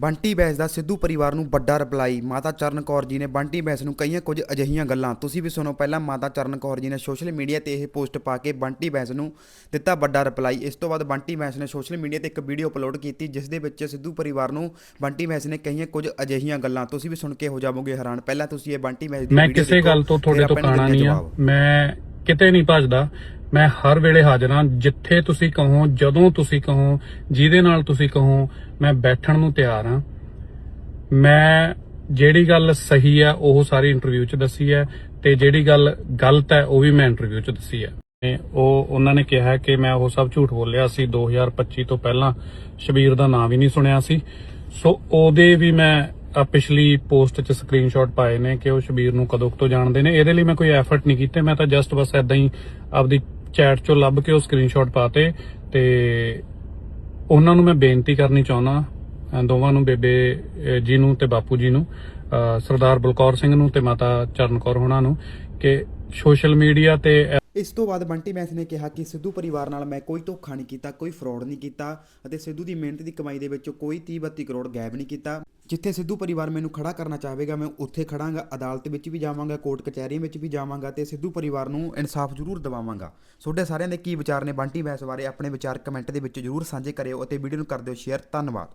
ਬੰਟੀ ਬੈਂਸ ਦਾ ਸਿੱਧੂ ਪਰਿਵਾਰ ਨੂੰ ਵੱਡਾ ਰਿਪਲਾਈ। ਮਾਤਾ ਚਰਨ ਕੌਰ ਜੀ ਨੇ ਬੰਟੀ ਬੈਂਸ ਨੂੰ ਕਹੀਆਂ ਕੁਝ ਅਜਿਹੀਆਂ ਗੱਲਾਂ। ਤੁਸੀਂ ਵੀ ਸੁਣੋ ਪਹਿਲਾਂ ਮਾਤਾ ਚਰਨ ਕੌਰ ਜੀ ਨੇ ਸੋਸ਼ਲ ਮੀਡੀਆ ਤੇ ਇਹ ਪੋਸਟ ਪਾ ਕੇ ਬੰਟੀ ਬੈਂਸ ਨੂੰ ਦਿੱਤਾ ਵੱਡਾ ਰਿਪਲਾਈ। ਇਸ ਤੋਂ ਬਾਅਦ ਬੰਟੀ ਬੈਂਸ ਨੇ ਸੋਸ਼ਲ ਮੀਡੀਆ ਤੇ ਇੱਕ ਵੀਡੀਓ ਅਪਲੋਡ ਕੀਤੀ ਜਿਸ ਦੇ ਵਿੱਚ ਸਿੱਧੂ ਪਰਿਵਾਰ ਨੂੰ ਬੰਟੀ ਬੈਂਸ ਨੇ ਕਹੀਆਂ ਕੁਝ ਅਜਿਹੀਆਂ ਗੱਲਾਂ। ਤੁਸੀਂ ਵੀ ਸੁਣ ਕੇ ਹੋ ਜਾਵੋਗੇ ਹੈਰਾਨ। ਪਹਿਲਾਂ ਤੁਸੀਂ ਇਹ ਬੰਟੀ ਬੈਂਸ ਦੀ ਮੈਂ ਵੀਡੀਓ ਕਿਸੇ ਦੇਖੋ, ਗੱਲ ਤੋਂ ਤੁਹਾਡੇ ਤੋਂ ਕਾਣਾ ਨਹੀਂ ਆ। ਮੈਂ ਕਿਤੇ ਨਹੀਂ ਭੱਜਦਾ। ਮੈਂ ਹਰ ਵੇਲੇ ਹਾਜ਼ਰ ਹਾਂ, ਜਿੱਥੇ ਤੁਸੀਂ ਕਹੋ, ਜਦੋਂ ਤੁਸੀਂ ਕਹੋ, ਜਿਹਦੇ ਨਾਲ ਤੁਸੀਂ ਕਹੋ, ਮੈਂ ਬੈਠਣ ਨੂੰ ਤਿਆਰ ਹਾਂ। ਮੈਂ ਜਿਹੜੀ ਗੱਲ ਸਹੀ ਹੈ, ਉਹ ਸਾਰੀ ਇੰਟਰਵਿਊ 'ਚ ਦੱਸੀ ਹੈ ਤੇ ਜਿਹੜੀ ਗੱਲ ਗਲਤ ਹੈ, ਉਹ ਵੀ ਮੈਂ ਇੰਟਰਵਿਊ 'ਚ ਦੱਸੀ ਹੈ। ਉਹ, ਉਹਨਾਂ ਨੇ ਕਿਹਾ ਕਿ ਮੈਂ ਉਹ ਸਭ ਝੂਠ ਬੋਲਿਆ ਸੀ 2025 ਤੋਂ ਪਹਿਲਾਂ। ਸ਼ਬੀਰ ਦਾ ਨਾਮ ਵੀ ਨਹੀਂ ਸੁਣਿਆ ਸੀ। ਸੋ ਉਹਦੇ ਵੀ ਮੈਂ ਪਿਛਲੀ ਪੋਸਟ 'ਚ ਸਕਰੀਨਸ਼ਾਟ ਪਾਏ ਨੇ ਕਿ ਉਹ ਸ਼ਬੀਰ ਨੂੰ ਕਦੋਂ ਕੁ ਤੋਂ ਜਾਣਦੇ ਨੇ। ਇਹਦੇ ਲਈ ਮੈਂ ਕੋਈ ਐਫਰਟ ਨਹੀਂ ਕੀਤੇ, ਮੈਂ ਤਾਂ ਜਸਟ ਬਸ ਐਦਾਂ ਹੀ ਆਪਦੀ ਚੈਟ 'ਚੋਂ ਲੱਭ ਕੇ ਉਹ ਸਕਰੀਨਸ਼ਾਟ ਪਾਤੇ ਤੇ ਉਹਨਾਂ ਨੂੰ ਮੈਂ ਬੇਨਤੀ ਕਰਨੀ ਚਾਹੁੰਦਾ ਦੋਵਾਂ ਨੂੰ, ਬੇਬੇ ਜੀ ਨੂੰ ਤੇ ਬਾਪੂ ਜੀ ਨੂੰ ਸਰਦਾਰ ਬਲਕੌਰ ਸਿੰਘ ਨੂੰ ਤੇ ਮਾਤਾ ਚਰਨ ਕੌਰ ਹੋਣਾ ਨੂੰ ਕਿ ਸੋਸ਼ਲ ਮੀਡੀਆ ਤੇ ਇਸ ਤੋਂ ਬਾਅਦ ਬੰਟੀ ਬੈਂਸ ਨੇ ਕਿਹਾ ਕਿ ਸਿੱਧੂ ਪਰਿਵਾਰ ਨਾਲ ਮੈਂ ਕੋਈ ਧੋਖਾ ਨਹੀਂ ਕੀਤਾ, ਕੋਈ ਫਰਾਡ ਨਹੀਂ ਕੀਤਾ ਅਤੇ ਸਿੱਧੂ ਦੀ ਮਿਹਨਤ ਦੀ ਕਮਾਈ ਦੇ ਵਿੱਚੋਂ ਕੋਈ 30 32 ਕਰੋੜ ਗਾਇਬ ਨਹੀਂ ਕੀਤਾ। ਜਿੱਥੇ ਸਿੱਧੂ ਪਰਿਵਾਰ ਮੈਨੂੰ ਖੜਾ ਕਰਨਾ ਚਾਹਵੇਗਾ ਮੈਂ ਉੱਥੇ ਖੜਾਂਗਾ, ਅਦਾਲਤ ਵਿੱਚ ਵੀ ਜਾਵਾਂਗਾ, ਕੋਰਟ ਕਚਹਿਰੀਆਂ ਵਿੱਚ ਵੀ ਜਾਵਾਂਗਾ ਤੇ ਸਿੱਧੂ ਪਰਿਵਾਰ ਨੂੰ ਇਨਸਾਫ ਜ਼ਰੂਰ ਦਿਵਾਵਾਂਗਾ। ਤੁਹਾਡੇ ਸਾਰਿਆਂ ਦੇ ਕੀ ਵਿਚਾਰ ਨੇ? ਬੰਟੀ ਬੈਂਸ ਬਾਰੇ ਆਪਣੇ ਵਿਚਾਰ ਕਮੈਂਟ ਦੇ ਵਿੱਚ ਜ਼ਰੂਰ ਸਾਂਝੇ ਕਰਿਓ ਅਤੇ ਵੀਡੀਓ ਨੂੰ ਕਰ ਦਿਓ ਸ਼ੇਅਰ। ਧੰਨਵਾਦ।